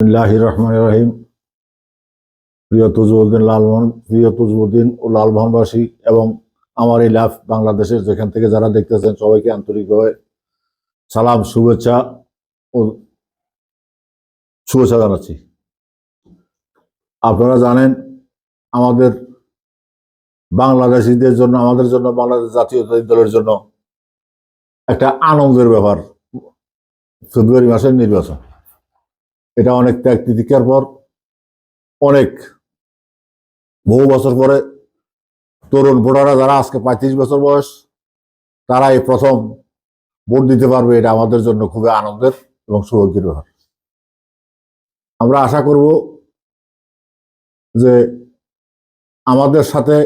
বিসমিল্লাহ রহমান রহিম প্রিয় তুজবুদ্দিন লালমোহন, প্রিয় তুজবুদ্দিন ও লালমোহনবাসী এবং আমার এই লাভ বাংলাদেশের যেখান থেকে যারা দেখতেছেন সবাইকে আন্তরিকভাবে সালাম, শুভেচ্ছা ও শুভেচ্ছা জানাচ্ছি। আপনারা জানেন, আমাদের বাংলাদেশিদের জন্য, আমাদের জন্য, বাংলাদেশ জাতীয়তাবাদী দলের জন্য একটা আনন্দের ব্যাপার ফেব্রুয়ারি মাসের নির্বাচন। এটা অনেক ত্যাগ তিতিক্ষার পর, অনেক বহু বছর পরে তরুণ ভোটাররা যারা আজকে পঁয়ত্রিশ বছর বয়স তারা এই প্রথম ভোট দিতে পারবে এটা আমাদের জন্য খুবই আনন্দের এবং সৌভাগ্যের ব্যাপার। আমরা আশা করব যে আমাদের সাথে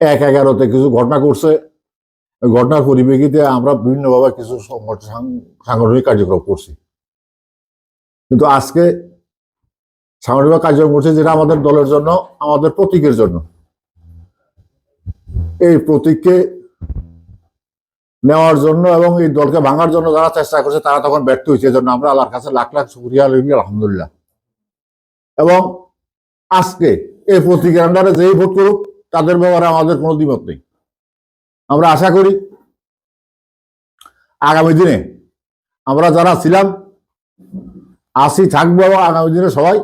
এক এগারোতে কিছু ঘটনা করছে ঘটনার পরিপ্রেক্ষিতে আমরা বিভিন্নভাবে কিছু সংগঠন- সাংগঠনিক কার্যক্রম করছি। কিন্তু আজকে সাংগঠনিক কার্যক্রম করছে যেটা আমাদের দলের জন্য, আমাদের প্রতীকের জন্য। এই প্রতীককে নেওয়ার জন্য এবং এই দলকে ভাঙার জন্য যারা চেষ্টা করছে, তারা তখন ব্যর্থ হয়েছে। এজন্য আমরা আল্লাহর কাছে লাখ লাখ শুক্রিয়া লিখি আলহামদুলিল্লাহ। এবং আজকে এই প্রতীকের আন্ডারে যেই ভোট করুক, তাদের ব্যাপারে আমাদের কোনো দ্বিমত নেই। আমরা আশা করি আগামী দিনে আমরা যারা ছিলাম আসি, থাকব এবং আগামী দিনে সবাই।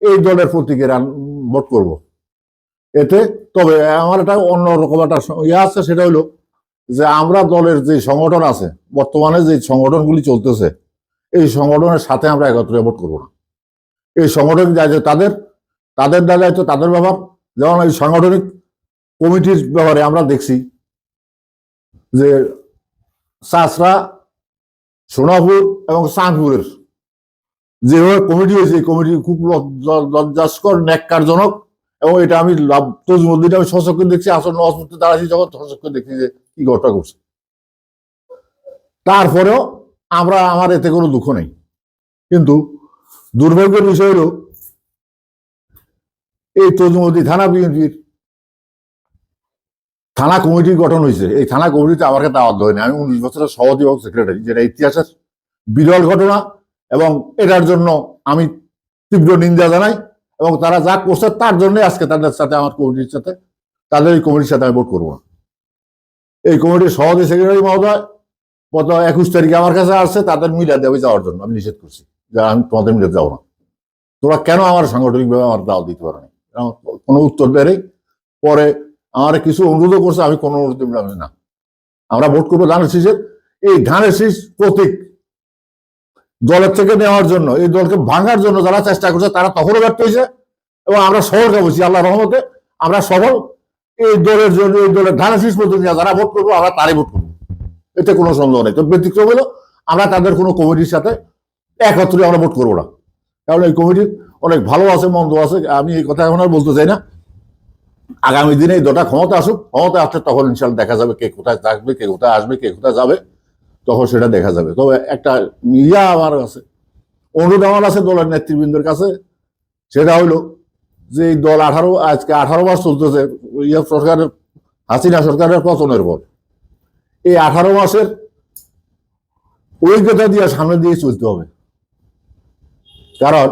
এই দলের প্রতীকের আন- ভোট করব। এতে তবে আমার একটা অন্যরকম একটা ইয়ে আছে, সেটা হলো যে আমরা দলের যে সংগঠন আছে, বর্তমানে যে সংগঠনগুলি চলতেছে, এই সংগঠনের সাথে আমরা একত্রে ভোট করব না। এই সংগঠন দায়িত্ব তাদের তাদের দায়িত্ব তাদের ব্যাপার যেমন এই সাংগঠনিক কমিটির ব্যাপারে আমরা দেখছি যে চাষরা সোনাপুর এবং চাঁদপুরের যেভাবে কমিটি হয়েছে কমিটি খুব লজ্জা- লজ্জাস্কর, ন্যাক্কারজনক। এবং এটা আমি লাভ তজমুদ্দিন আমি সশক্ত দেখছি, আসন্ন অসুস্থ দাঁড়াচ্ছি যখন সশক্ত দেখছি যে কি ঘটনা করছে তারপরেও আমরা, আমার এতে কোনো দুঃখ নেই। কিন্তু দুর্ভাগ্যের বিষয় হলো, এই তজমুদ্দি থানা বিএনপির থানা কমিটি গঠন হয়েছে। এই থানা কমিটিতে কাছে আবদ্ধ হয়নি আমি উনিশ বছরের এবং সেক্রেটারি, যেটা ইতিহাসের বিরল ঘটনা। এবং এটার জন্য আমি তীব্র নিন্দা জানাই এবং তারা যা করছে তার জন্য আজকে তাদের সাথে আমার কমিটির সাথে তাদের এই কমিটির সাথে আমি ভোট করব। না এই কমিটির সভাপতি সেক্রেটারি মহোদয় গত একুশ তারিখে আমার কাছে আসছে, তাদের মিলা দেবে যাওয়ার জন্য, আমি নিষেধ করছি যে আমি তোমাদের মিলে যাব না। তোরা কেন আমার সাংগঠনিকভাবে আমার দাও দিতে পারো না? কোনো উত্তর দেয় পরে আমার কিছু অনুরোধও করছে, আমি কোনো অনুরোধ না। আমরা ভোট করব ধানের শীষের। এই ধানের শীষ প্রতীক দলের থেকে নেওয়ার জন্য, এই দলকে ভাঙার জন্য যারা চেষ্টা করছে, তারা তখনও ব্যর্থ হয়েছে। এবং আমরা সফলকে বলছি আল্লাহ রহমতে। আমরা সফল। এই দলের জন্য, এই দলের ধানের শীষ প্রতীক নিয়ে যারা ভোট করব, আমরা তারাই ভোট করব। এতে কোনো সন্দেহ নেই। তো ব্যতিক্রম হলো, আমরা তাদের কোনো কমিটির সাথে একত্রে আমরা ভোট করব না। কারণ এই কমিটির অনেক ভালো আছে, মন্দ আছে, আমি এই কথা এখন আর বলতে চাই না। আগামী দিনে এই দলটা ক্ষমতা আসুক ক্ষমতা আসলে তখন ইনশাল্লাহ দেখা যাবে কে কোথায় থাকবে, কে কোথায় আসবে, কে কোথায় যাবে। তখন সেটা দেখা যাবে। তবে একটা ইয়া আমার আছে অনুরোধ আমার আছে দলের নেতৃবৃন্দের কাছে, সেটা হইল যে এই দল আঠারো, আজকে আঠারো মাস চলতেছে, ইয়া সরকারের, হাসিনা সরকারের পতনের পর। এই আঠারো মাসের অভিজ্ঞতা দিয়ে সামনে দিয়ে চলতে হবে। কারণ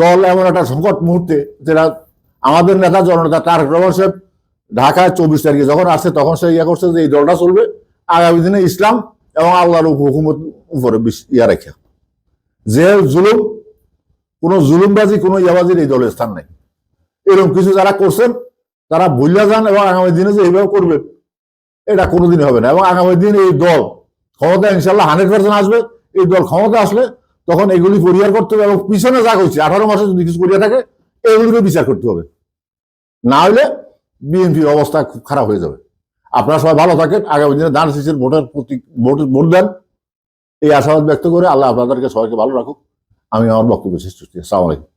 দল এমন একটা সংকট মুহূর্তে যেটা আমাদের নেতা জননেতা তারেক রহমান সাহেব ঢাকায় চব্বিশ তারিখে যখন আসছে, তখন সে ইয়া করছে যে এই দলটা চলবে। আগামী দিনে ইসলাম এবং আল্লাহর হুকুমত উপরে ইয়া রেখে। যে জুলুম, কোনো জুলুমবাজি, কোনো ইয়াবাজির এই দলের স্থান নেই। এরকম কিছু যারা করছেন, তারা ভুলিয়া যান এবং আগামী দিনে যে এইভাবে করবেন এটা কোনোদিন হবে না। এবং আগামী দিন এই দল ক্ষমতা ইনশাল্লাহ হান্ড্রেড পার্সেন্ট আসবে। এই দল ক্ষমতা আসলে তখন এগুলি পরিহার করতে হবে এবং পিছনে যা করছে আঠারো মাসে যদি কিছু করিয়া থাকে, এগুলিকে বিচার করতে হবে। না হলে বিএনপির অবস্থা খুব খারাপ হয়ে যাবে। আপনারা সবাই ভালো থাকেন। আগামী দিনে ধান শীষের ভোটের প্রতি ভোট ভোট দেন। এই আশাবাদ ব্যক্ত করে আল্লাহ আপনাদেরকে সবাইকে ভালো রাখুক। আমি আমার বক্তব্য শেষ করছি। আসসালামু আলাইকুম।